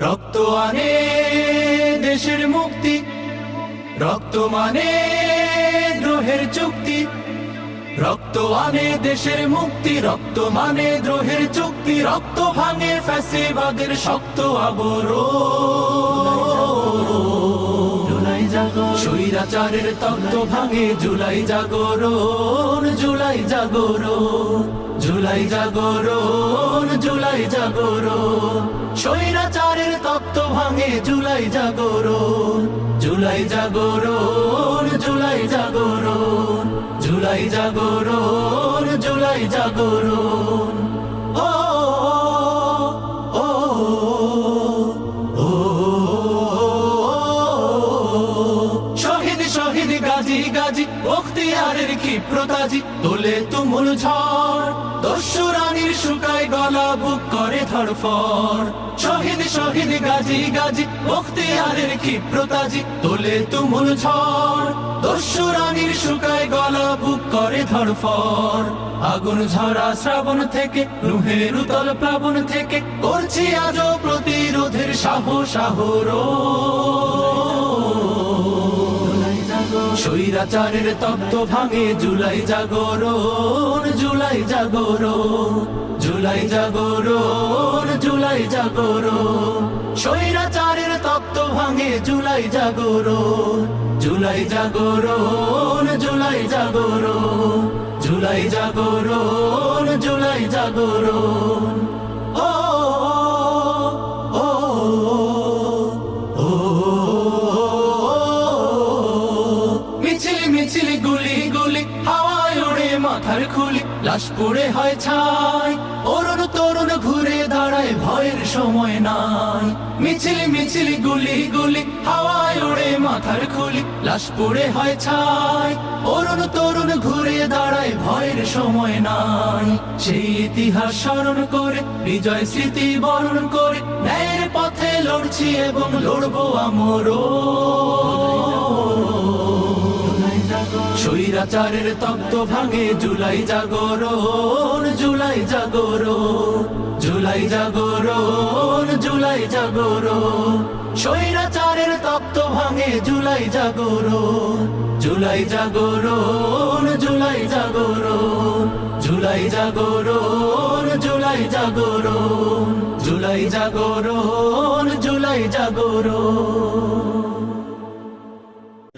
রক্ত আনে দেশের মুক্তি, রক্ত মানে দ্রোহের চুক্তি। রক্ত আনে দেশের মুক্তি, রক্ত মানে দ্রোহের চুক্তি। রক্ত ভাঙে ফ্যাসিবাদের শক্ত আবর জুলাই জাগো স্বৈরাচারের তত্ত্ব ভাঙে, জুলাই জাগরণ জুলাই জাগরণ জুলাই জাগরণ জুলাই জাগরণ। স্বৈরাচারের তত্ত্ব ভাঙে, জুলাই জাগরণ জুলাই জাগরণ জুলাই জাগরণ জুলাই জাগরণ জুলাই জাগরণ। গাজী গাজী বখতিয়ারের ক্ষিপ্রতাজি তোলে তুমুল ঝড়। রানীর শুকায় গলা বুক করে ধরফর শহীদ শহীদ, গাজী গাজী বখতিয়ারের ক্ষিপ্রতাজি তোলে তুমুল ঝড়। শুকায় গলা বুক করে ধরফর আগুন ঝরা শ্রাবণ থেকে, রুহের উতল প্লাবন থেকে, করছি আজও প্রতিরোধের সাহস আহরো স্বৈরাচারের তত্ত্ব ভাঙে, জুলাই জাগরণ জুলাই জাগরণ জুলাই জাগরণ জুলাই জাগরণ। স্বৈরাচারের তত্ত্ব ভাঙে, জুলাই জাগরণ জুলাই জাগরণ জুলাই জাগরণ জুলাই জাগরণ জুলাই জাগরণ। মিছিল গুলি গুলি, হাওয়ায় ওড়ে মাথার খুলি। লাশ পড়ে হয় ছাই, অরুণ তরুণ ঘুরে দাঁড়ায়, ভয়ের সময় নাই। মিছিল মিছিল, গুলি গুলি, হাওয়ায় ওড়ে মাথার খুলি। লাশ পড়ে হয় ছাই, অরুণ তরুণ ঘুরে দাঁড়ায়, ভয়ের সময় নাই। সেই ইতিহাস স্মরণ করে, বিজয় স্মৃতি বরণ করে, ন্যায়ের পথে লড়ছি এবং লড়বো আমরও। স্বৈরাচারের তত্ত্ব ভাঙে, জুলাই জাগরণ জুলাই জাগরণ জুলাই জাগরণ জুলাই জাগরণ। স্বৈরাচারের তত্ত্ব ভাঙে, জুলাই জাগরণ জুলাই জাগরণ জুলাই জাগরণ জুলাই জাগরণ জুলাই জাগরণ জুলাই জাগরণ জুলাই জাগরণ।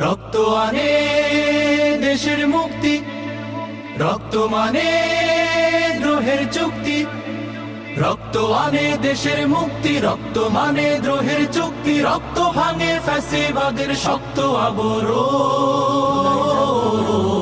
রক্ত আনে দেশের মুক্তি, রক্ত মানে দ্রোহের চুক্তি। রক্ত আনে দেশের মুক্তি, রক্ত মানে দ্রোহের চুক্তি। রক্ত ভাঙে ফ্যাসিবাদের শক্ত আবর জুলাই জাগো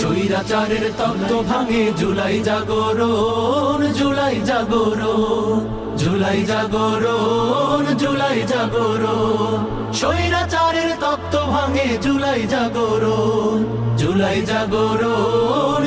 স্বৈরাচারের তত্ত্ব ভাঙে জুলাই জাগরণ জুলাই জাগরণ জুলাই জাগরণ জুলাই জাগরণ। স্বৈরাচারের তত্ত্ব ভাঙে জুলাই জাগরণ জুলাই জাগরণ